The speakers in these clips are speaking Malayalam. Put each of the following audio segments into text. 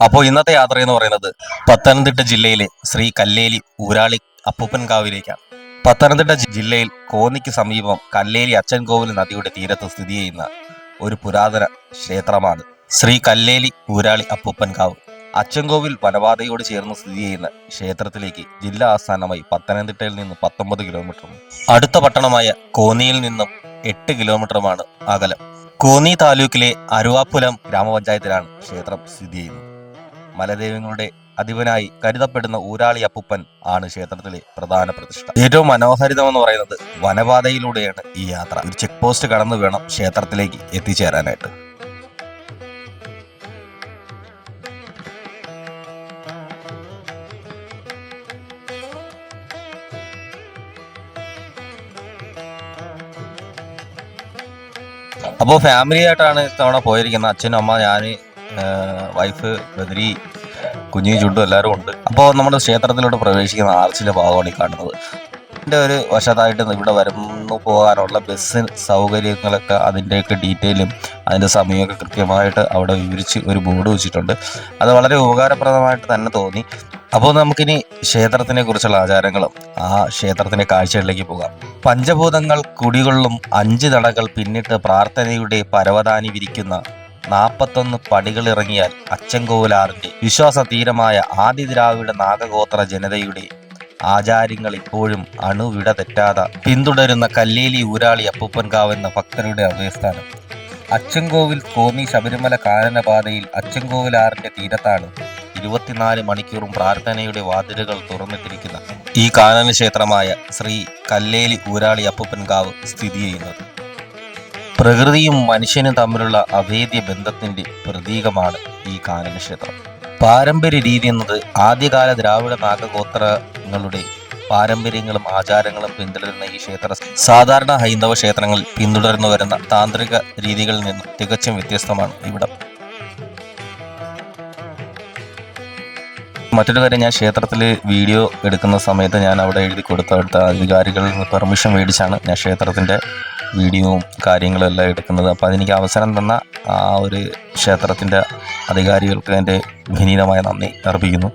അപ്പോൾ ഇന്നത്തെ യാത്ര എന്ന് പറയുന്നത് പത്തനംതിട്ട ജില്ലയിലെ ശ്രീ കല്ലേലി ഊരാളി അപ്പൂപ്പൻകാവിലേക്കാണ് പത്തനംതിട്ട ജില്ലയിൽ കോന്നിക്ക് സമീപം കല്ലേലി അച്ചൻകോവിൽ നദിയുടെ തീരത്ത് സ്ഥിതി ചെയ്യുന്ന ഒരു പുരാതന ക്ഷേത്രമാണ് ശ്രീ കല്ലേലി ഊരാളി അപ്പൂപ്പൻകാവ് അച്ചൻകോവിൽ വനപാതയോട് ചേർന്ന് സ്ഥിതി ചെയ്യുന്ന ക്ഷേത്രത്തിലേക്ക് ജില്ലാ ആസ്ഥാനമായി പത്തനംതിട്ടയിൽ നിന്ന് പത്തൊമ്പത് കിലോമീറ്ററും അടുത്ത പട്ടണമായ കോന്നിയിൽ നിന്നും എട്ട് കിലോമീറ്ററുമാണ് അകലം. കോന്നി താലൂക്കിലെ അരുവാപ്പുലം ഗ്രാമപഞ്ചായത്തിലാണ് ക്ഷേത്രം സ്ഥിതി ചെയ്യുന്നത്. മലദേവങ്ങളുടെ അധിപനായി കരുതപ്പെടുന്ന ഊരാളി അപ്പുപ്പൻ ആണ് ക്ഷേത്രത്തിലെ പ്രധാന പ്രതിഷ്ഠ. ഏറ്റവും മനോഹരിതം എന്ന് പറയുന്നത് വനപാതയിലൂടെയാണ് ഈ യാത്ര. ഒരു ചെക്ക് പോസ്റ്റ് കടന്നു വേണം ക്ഷേത്രത്തിലേക്ക് എത്തിച്ചേരാനായിട്ട്. അപ്പോൾ ഫാമിലി ആയിട്ടാണ് ഇത്തവണ പോയിരിക്കുന്നത്. അച്ഛനും അമ്മ ഞാൻ വൈഫ് ബദരി കുഞ്ഞു ചുണ്ടും എല്ലാവരും ഉണ്ട്. അപ്പോൾ നമ്മുടെ ക്ഷേത്രത്തിലോട്ട് പ്രവേശിക്കുന്ന ആർച്ചിലെ ഭാഗമാണ് ഈ കാണുന്നത്. ഇതിന്റെ ഒരു വശത്തായിട്ട് ഇവിടെ വരുന്നു പോകാനുള്ള ബസ് സൗകര്യങ്ങളൊക്കെ അതിന്റെയൊക്കെ ഡീറ്റെയിലും അതിന്റെ സമയമൊക്കെ കൃത്യമായിട്ട് അവിടെ വിവരിച്ച് ഒരു ബോർഡ് വെച്ചിട്ടുണ്ട്. അത് വളരെ ഉപകാരപ്രദമായിട്ട് തന്നെ തോന്നി. അപ്പോൾ നമുക്കിനി ക്ഷേത്രത്തിനെ കുറിച്ചുള്ള ആചാരങ്ങളും ആ ക്ഷേത്രത്തിന്റെ കാഴ്ചകളിലേക്ക് പോകാം. പഞ്ചഭൂതങ്ങൾ കുടികൊള്ളും അഞ്ച് നടകൾ പിന്നിട്ട് പ്രാർത്ഥനയുടെ പരവതാനി വിരിക്കുന്ന നാൽപ്പത്തൊന്ന് പടികളിറങ്ങിയാൽ അച്ചൻകോവിലാറിന്റെ വിശ്വാസ തീരമായ ആദിദ്രാവിഡ നാഗഗോത്ര ജനതയുടെ ആചാര്യങ്ങൾ ഇപ്പോഴും അണുവിട തെറ്റാതെ പിന്തുടരുന്ന കല്ലേലി ഊരാളി അപ്പൂപ്പൻകാവ് എന്ന ഭക്തരുടെ അഭയസ്ഥാനം. അച്ചൻകോവിൽ കോമി ശബരിമല കാനനപാതയിൽ അച്ചൻകോവിലാറിന്റെ തീരത്താണ് ഇരുപത്തിനാല് മണിക്കൂറും പ്രാർത്ഥനയുടെ വാതിലുകൾ തുറന്നിട്ടിരിക്കുന്ന ഈ കാനന ക്ഷേത്രമായ ശ്രീ കല്ലേലി ഊരാളി അപ്പൂപ്പൻകാവ് സ്ഥിതി ചെയ്യുന്നത്. പ്രകൃതിയും മനുഷ്യനും തമ്മിലുള്ള അഭേദ്യ ബന്ധത്തിന്റെ പ്രതീകമാണ് ഈ കാനനക്ഷേത്രം. പാരമ്പര്യ രീതി എന്നത് ആദ്യകാല ദ്രാവിഡ നാഗഗോത്രങ്ങളുടെ പാരമ്പര്യങ്ങളും ആചാരങ്ങളും പിന്തുടരുന്ന ഈ ക്ഷേത്ര സാധാരണ ഹൈന്ദവ ക്ഷേത്രങ്ങളിൽ പിന്തുടർന്നു വരുന്ന താന്ത്രിക രീതികളിൽ നിന്നും തികച്ചും വ്യത്യസ്തമാണ് ഇവിടം. മറ്റൊരു കാര്യം ഞാൻ ക്ഷേത്രത്തിൽ വീഡിയോ എടുക്കുന്ന സമയത്ത് ഞാൻ അവിടെ എഴുതി കൊടുത്ത അടുത്ത അധികാരികളിൽ നിന്ന് പെർമിഷൻ മേടിച്ചാണ് ഞാൻ ക്ഷേത്രത്തിന്റെ വീഡിയോവും കാര്യങ്ങളും എല്ലാം എടുക്കുന്നത്. അപ്പോൾ അതെനിക്ക് അവസരം തന്ന ആ ഒരു ക്ഷേത്രത്തിന്റെ അധികാരികൾക്ക് എന്റെ വിനീതമായ നന്ദി അർപ്പിക്കുന്നു.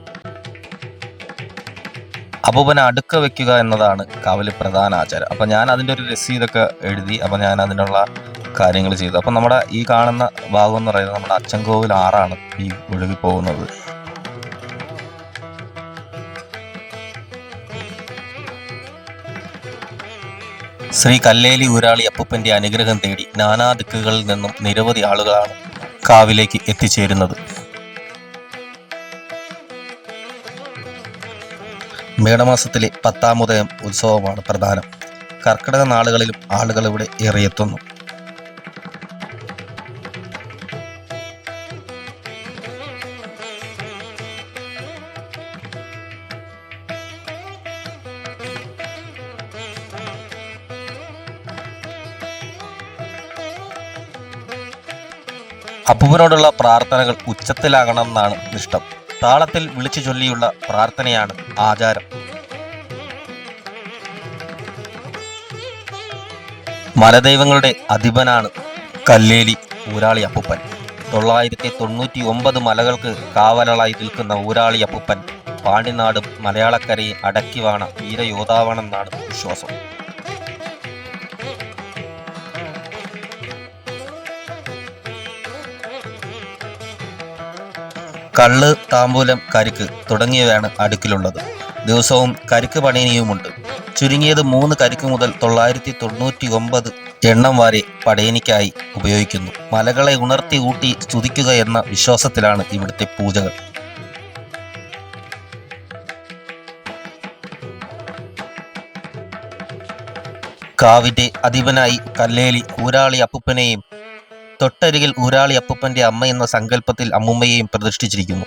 അപ്പൂപ്പനെ അടുക്ക വെക്കുക എന്നതാണ് കാവലി പ്രധാന ആചാരം. അപ്പോൾ ഞാൻ അതിന്റെ ഒരു രസീതൊക്കെ എഴുതി അപ്പോൾ ഞാൻ അതിനുള്ള കാര്യങ്ങൾ ചെയ്തു. അപ്പം നമ്മുടെ ഈ കാണുന്ന ഭാഗം എന്ന് പറയുന്നത് നമ്മുടെ അച്ചൻകോവിൽ ആറാണ് ഈ ഒഴുകി പോകുന്നത്. ശ്രീ കല്ലേലി ഊരാളി അപ്പൂപ്പന്റെ അനുഗ്രഹം തേടി നാനാ ദിക്കുകളിൽ നിന്നും നിരവധി ആളുകളാണ് കാവിലേക്ക് എത്തിച്ചേരുന്നത്. മേടമാസത്തിലെ പത്താമുദയം ഉത്സവമാണ് പ്രധാനം. കർക്കിടക നാളുകളിലും ആളുകൾ ഇവിടെ ഏറിയെത്തുന്നു. അപ്പുവിനോടുള്ള പ്രാർത്ഥനകൾ ഉച്ചത്തിലാകണം എന്നാണ് ഇഷ്ടം. താളത്തിൽ വിളിച്ചു ചൊല്ലിയുള്ള പ്രാർത്ഥനയാണ് ആചാരം. മലദൈവങ്ങളുടെ അധിപനാണ് കല്ലേലി ഊരാളി അപ്പുപ്പൻ. തൊള്ളായിരത്തി തൊണ്ണൂറ്റി ഒമ്പത് മലകൾക്ക് കാവലളായി നിൽക്കുന്ന ഊരാളി അപ്പുപ്പൻ പാണ്ടിനാടും മലയാളക്കരയെ അടക്കിവാണ വീരയോധാവാണെന്നാണ് വിശ്വാസം. കള്ള് താമ്പൂലം കരിക്ക് തുടങ്ങിയവയാണ് അടുക്കിലുള്ളത്. ദിവസവും കരിക്ക് പടയനിയുമുണ്ട് ചുരുങ്ങിയത് മൂന്ന് കരിക്ക് മുതൽ തൊള്ളായിരത്തി തൊണ്ണൂറ്റി ഒമ്പത് എണ്ണം വരെ പടയനിക്കായി ഉപയോഗിക്കുന്നു. മലകളെ ഉണർത്തി ഊട്ടി സ്തുതിക്കുക എന്ന വിശ്വാസത്തിലാണ് ഇവിടുത്തെ പൂജകൾ. കാവിന്റെ അധിപനായി കല്ലേലി ഊരാളി അപ്പുപ്പനെയും തൊട്ടരികിൽ ഊരാളി അപ്പൂപ്പന്റെ അമ്മ എന്ന സങ്കല്പത്തിൽ അമ്മൂമ്മയെയും പ്രതിഷ്ഠിച്ചിരിക്കുന്നു.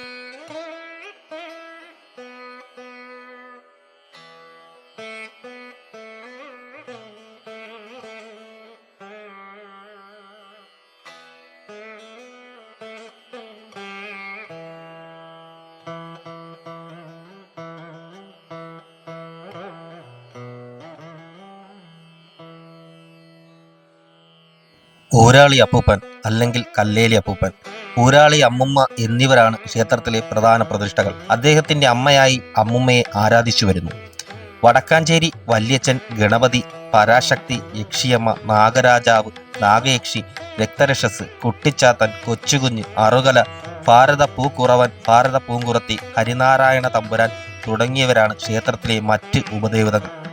ഊരാളി അപ്പൂപ്പൻ അല്ലെങ്കിൽ കല്ലേലി അപ്പൂപ്പൻ. ഊരാളി അമ്മുമ്മ എന്നിവരാണ് ക്ഷേത്രത്തിലെ പ്രധാന പ്രതിഷ്ഠകൾ. അദ്ദേഹത്തിന്റെ അമ്മയായി അമ്മുമ്മയെ ആരാധിച്ചു വരുന്നു. വടക്കാഞ്ചേരി വല്യച്ഛൻ ഗണപതി പരാശക്തി യക്ഷിയമ്മ നാഗരാജാവ് നാഗയക്ഷി രക്തരക്ഷസ് കുട്ടിച്ചാത്തൻ കൊച്ചുകുഞ്ഞ് അറുകല ഭാരത പൂക്കുറവൻ ഭാരത പൂങ്കുറത്തി ഹരിനാരായണ തമ്പുരാൻ തുടങ്ങിയവരാണ് ക്ഷേത്രത്തിലെ മറ്റ് ഉപദേവതകൾ.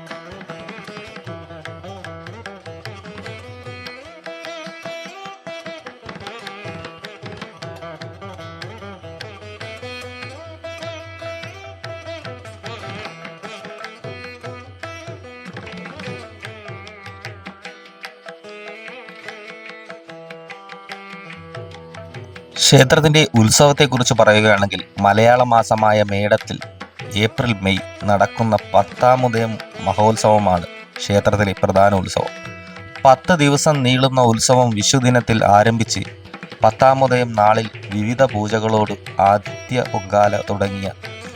ക്ഷേത്രത്തിന്റെ ഉത്സവത്തെക്കുറിച്ച് പറയുകയാണെങ്കിൽ മലയാള മാസമായ മേടത്തിൽ ഏപ്രിൽ മെയ് നടക്കുന്ന പത്താമുദയം മഹോത്സവമാണ് ക്ഷേത്രത്തിലെ പ്രധാന ഉത്സവം. പത്ത് ദിവസം നീളുന്ന ഉത്സവം വിഷുദിനത്തിൽ ആരംഭിച്ച് പത്താമുദയം നാളിൽ വിവിധ പൂജകളോട് ആദിത്യ പൊങ്കാല തുടങ്ങിയ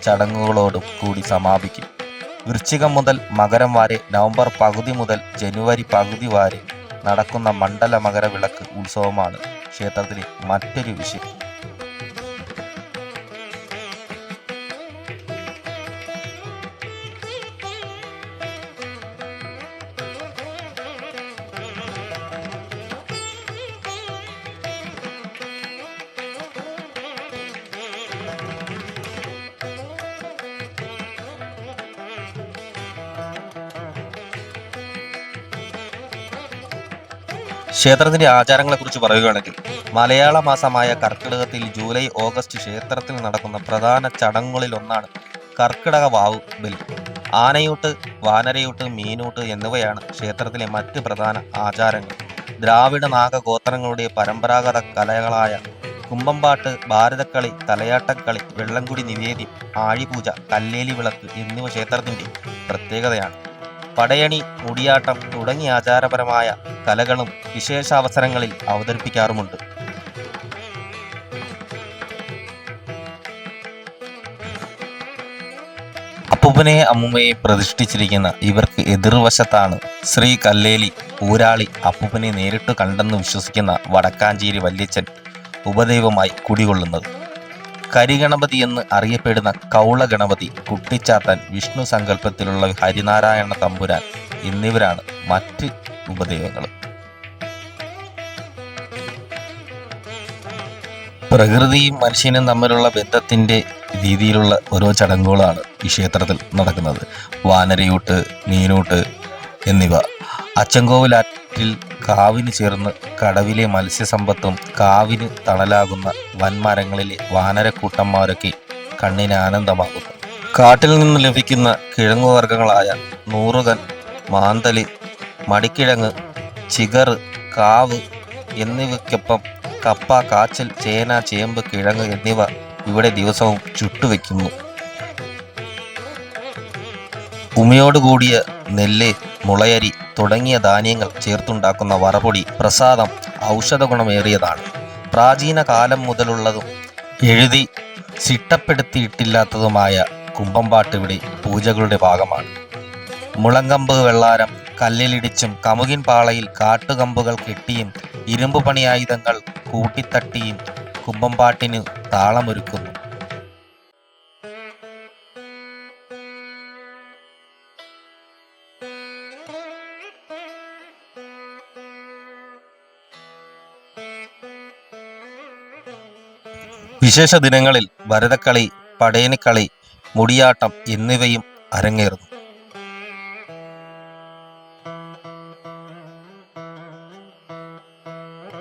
ചടങ്ങുകളോടും കൂടി സമാപിക്കും. വൃശ്ചികം മുതൽ മകരം വരെ നവംബർ പകുതി മുതൽ ജനുവരി പകുതി വരെ നടക്കുന്ന മണ്ഡല മകര വിളക്ക് ഉത്സവമാണ് ക്ഷേത്രത്തിലെ മറ്റൊരു വിഷയം. ക്ഷേത്രത്തിന്റെ ആചാരങ്ങളെ കുറിച്ച് പറയുകയാണെങ്കിൽ മലയാള മാസമായ കർക്കിടകത്തിൽ ജൂലൈ ഓഗസ്റ്റ് ക്ഷേത്രത്തിൽ നടക്കുന്ന പ്രധാന ചടങ്ങുകളിൽ ഒന്നാണ് കർക്കിടക വാവ് ബലി. ആനയൂട്ട് വാനരയൂട്ട് മീനൂട്ട് എന്നിവയാണ് ക്ഷേത്രത്തിലെ മറ്റ് പ്രധാന ആചാരങ്ങൾ. ദ്രാവിഡ നാഗ ഗോത്രങ്ങളുടെ പരമ്പരാഗത കലകളായ കുമ്പമ്പാട്ട് ഭാരതക്കളി തലയാട്ടക്കളി വെള്ളംകുടി നിവേദ്യം ആഴിപൂജ കല്ലേലി വിളക്ക് എന്നിവ ക്ഷേത്രത്തിന്റെ പ്രത്യേകതയാണ്. പടയണി മുടിയാട്ടം തുടങ്ങിയ ആചാരപരമായ കലകളും വിശേഷാവസരങ്ങളിൽ അവതരിപ്പിക്കാറുമുണ്ട്. അപ്പൂപ്പനെ അമ്മുമ്മയെ പ്രതിഷ്ഠിച്ചിരിക്കുന്ന ഇവർക്ക് എതിർവശത്താണ് ശ്രീ കല്ലേലി ഊരാളി അപ്പൂപ്പനെ നേരിട്ട് കണ്ടെന്ന് വിശ്വസിക്കുന്ന വടക്കാഞ്ചേരി വല്യച്ഛൻ ഉപദൈവമായി കുടികൊള്ളുന്നത്. കരിഗണപതി എന്ന് അറിയപ്പെടുന്ന കൗള ഗണപതി കുട്ടിച്ചാത്തൻ വിഷ്ണു സങ്കല്പത്തിലുള്ള ഹരിനാരായണ തമ്പുരാൻ എന്നിവരാണ് മറ്റ് ഉപദേവങ്ങൾ പ്രകൃതിയും മനുഷ്യനും തമ്മിലുള്ള ബന്ധത്തിന്റെ രീതിയിലുള്ള ഓരോ ചടങ്ങുകളാണ് ഈ ക്ഷേത്രത്തിൽ നടക്കുന്നത്. വാനരയൂട്ട് മീനൂട്ട് എന്നിവ. അച്ചൻകോവിലാറ്റിൽ കാവിന് ചേർന്ന് കടവിലെ മത്സ്യസമ്പത്തും കാവിന് തണലാകുന്ന വൻമരങ്ങളിലെ വാനരക്കൂട്ടന്മാരൊക്കെ കണ്ണിന് ആനന്ദമാകുന്നു. കാട്ടിൽ നിന്ന് ലഭിക്കുന്ന കിഴങ്ങുവർഗങ്ങളായ നൂറുകൻ മാന്തലി മടിക്കിഴങ്ങ് ചിഗർ കാവ് എന്നിവയ്ക്കൊപ്പം കപ്പ കാച്ചൽ ചേന ചേമ്പ് കിഴങ്ങ് എന്നിവ ഇവിടെ ദിവസവും ചുട്ടുവെക്കുന്നു. ഉമയോടുകൂടിയ നെല്ല് മുളയരി തുടങ്ങിയ ധാന്യങ്ങൾ ചേർത്തുണ്ടാക്കുന്ന വറപൊടി പ്രസാദം ഔഷധ ഗുണമേറിയതാണ് പ്രാചീന കാലം മുതലുള്ളതും എഴുതി ചിട്ടപ്പെടുത്തിയിട്ടില്ലാത്തതുമായ കുമ്പമ്പാട്ട് ഇവിടെ പൂജകളുടെ ഭാഗമാണ്. മുളങ്കമ്പ് വെള്ളാരം കല്ലിലിടിച്ചും കമുകിൻ പാളയിൽ കാട്ടുകമ്പുകൾ കെട്ടിയും ഇരുമ്പ് പണിയായുധങ്ങൾ കൂട്ടിത്തട്ടിയും കുമ്പമ്പാട്ടിന് താളമൊരുക്കുന്നു. വിശേഷ ദിനങ്ങളിൽ ഭരതക്കളി പടയണിക്കളി മുടിയാട്ടം എന്നിവയും അരങ്ങേറുന്നു.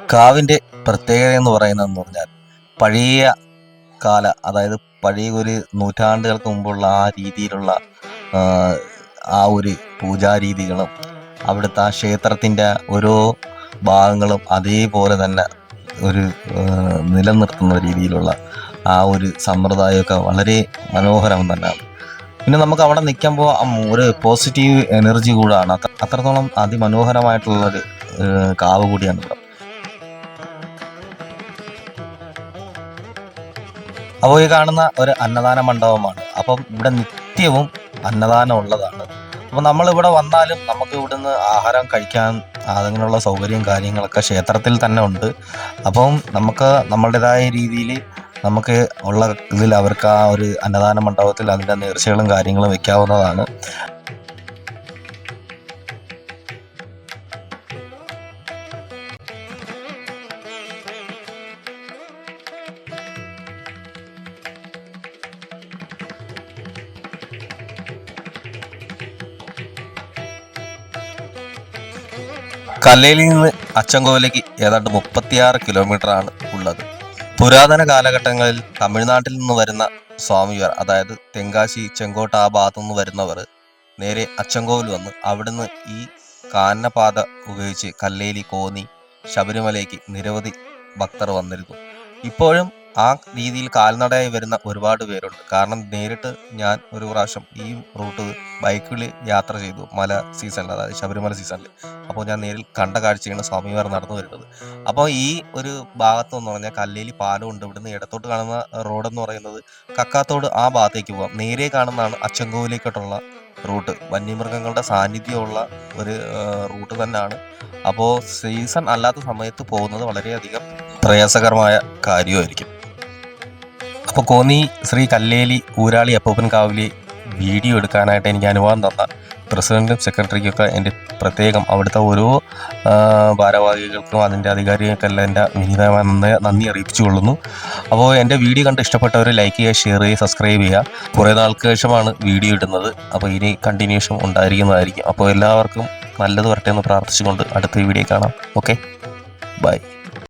കാവിന്റെ പ്രത്യേകത എന്ന് പറയുന്നതെന്ന് പറഞ്ഞാൽ പഴയ കാല അതായത് പഴയ ഒരു നൂറ്റാണ്ടുകൾക്ക് മുമ്പുള്ള ആ രീതിയിലുള്ള ആ, ഒരു പൂജാരീതികളും അവിടുത്തെ ആ ക്ഷേത്രത്തിന്റെ ഓരോ ഭാഗങ്ങളും അതേപോലെ തന്നെ ഒരു നിലനിർത്തുന്ന രീതിയിലുള്ള ആ ഒരു സമ്പ്രദായമൊക്കെ വളരെ മനോഹരം തന്നെയാണ് പിന്നെ നമുക്ക് അവിടെ നിൽക്കുമ്പോൾ ഒരു പോസിറ്റീവ് എനർജി കൂടാണ്. അത്രത്തോളം അതിമനോഹരമായിട്ടുള്ള ഒരു കാവ് കൂടിയാണ് ഇവിടെ. അപ്പോൾ ഈ കാണുന്ന ഒരു അന്നദാന മണ്ഡപമാണ്. അപ്പം ഇവിടെ നിത്യവും അന്നദാനം ഉള്ളതാണ്. അപ്പോൾ നമ്മളിവിടെ വന്നാലും നമുക്ക് ഇവിടുന്ന് ആഹാരം കഴിക്കാൻ അങ്ങനെയുള്ള സൗകര്യം കാര്യങ്ങളൊക്കെ ക്ഷേത്രത്തിൽ തന്നെ ഉണ്ട്. അപ്പം നമുക്ക് നമ്മളുടേതായ രീതിയിൽ നമുക്ക് ഉള്ള ഇതിൽ അവർക്ക് ആ ഒരു അന്നദാന മണ്ഡപത്തിൽ അതിന്റെ നേർച്ചകളും കാര്യങ്ങളും വെക്കാവുന്നതാണ്. കല്ലയിൽ നിന്ന് അച്ചൻകോവിലേക്ക് ഏതാണ്ട് മുപ്പത്തിയാറ് കിലോമീറ്റർ ആണ് ഉള്ളത്. പുരാതന കാലഘട്ടങ്ങളിൽ തമിഴ്നാട്ടിൽ നിന്ന് വരുന്ന സ്വാമിയർ അതായത് തെങ്കാശി ചെങ്കോട്ട ആ ഭാഗത്തു നിന്ന് വരുന്നവർ നേരെ അച്ചൻകോവിൽ വന്ന് അവിടുന്ന് ഈ കാനനപാത ഉപയോഗിച്ച് കല്ലേലി കോന്നി ശബരിമലയ്ക്ക് നിരവധി ഭക്തർ വന്നിരുന്നു. ഇപ്പോഴും ആ രീതിയിൽ കാൽനടയായി വരുന്ന ഒരുപാട് പേരുണ്ട്. കാരണം നേരിട്ട് ഞാൻ ഒരു പ്രാവശ്യം ഈ റൂട്ട് ബൈക്കിൽ യാത്ര ചെയ്തു മല സീസണിൽ അതായത് ശബരിമല സീസണിൽ അപ്പോൾ ഞാൻ നേരിൽ കണ്ട കാഴ്ചയാണ് സ്വാമിമാർ നടന്നു വരുന്നത്. അപ്പോൾ ഈ ഒരു ഭാഗത്ത് എന്ന് പറഞ്ഞാൽ കല്ലേലി പാലം ഉണ്ട്. ഇവിടുന്ന് ഇടത്തോട്ട് കാണുന്ന റോഡ് എന്ന് പറയുന്നത് കക്കാത്തോട് ആ ഭാഗത്തേക്ക് പോകാം നേരെ കാണുന്നതാണ് അച്ചങ്കോവിലേക്കോട്ടുള്ള റൂട്ട് വന്യമൃഗങ്ങളുടെ സാന്നിധ്യമുള്ള ഒരു റൂട്ട് തന്നെയാണ്. അപ്പോൾ സീസൺ അല്ലാത്ത സമയത്ത് പോകുന്നത് വളരെയധികം പ്രയാസകരമായ കാര്യമായിരിക്കും. അപ്പോൾ കോന്നി ശ്രീ കല്ലേലി ഊരാളി അപ്പൂപ്പൻ കാവലി വീഡിയോ എടുക്കാനായിട്ട് എനിക്ക് അനുവാദം തന്ന പ്രസിഡന്റും സെക്രട്ടറിക്കൊക്കെ എന്റെ പ്രത്യേകം അവിടുത്തെ ഓരോ ഭാരവാഹികൾക്കും അതിന്റെ അധികാരികൾക്കെല്ലാം എന്റെ വിനീതമായ നന്ദി അറിയിച്ചു കൊള്ളുന്നു. അപ്പോൾ എന്റെ വീഡിയോ കണ്ട് ഇഷ്ടപ്പെട്ടവർ ലൈക്ക് ചെയ്യുക ഷെയർ ചെയ്യുക സബ്സ്ക്രൈബ് ചെയ്യുക. കുറേ നാൾക്ക് ശേഷമാണ് വീഡിയോ ഇടുന്നത്. അപ്പോൾ ഇനി കണ്ടിന്യൂഷൻ ഉണ്ടായിരിക്കുന്നതായിരിക്കും. അപ്പോൾ എല്ലാവർക്കും നല്ലത് വരട്ടെ എന്ന് പ്രാർത്ഥിച്ചുകൊണ്ട് അടുത്ത വീഡിയോ കാണാം. ഓക്കെ? ബൈ.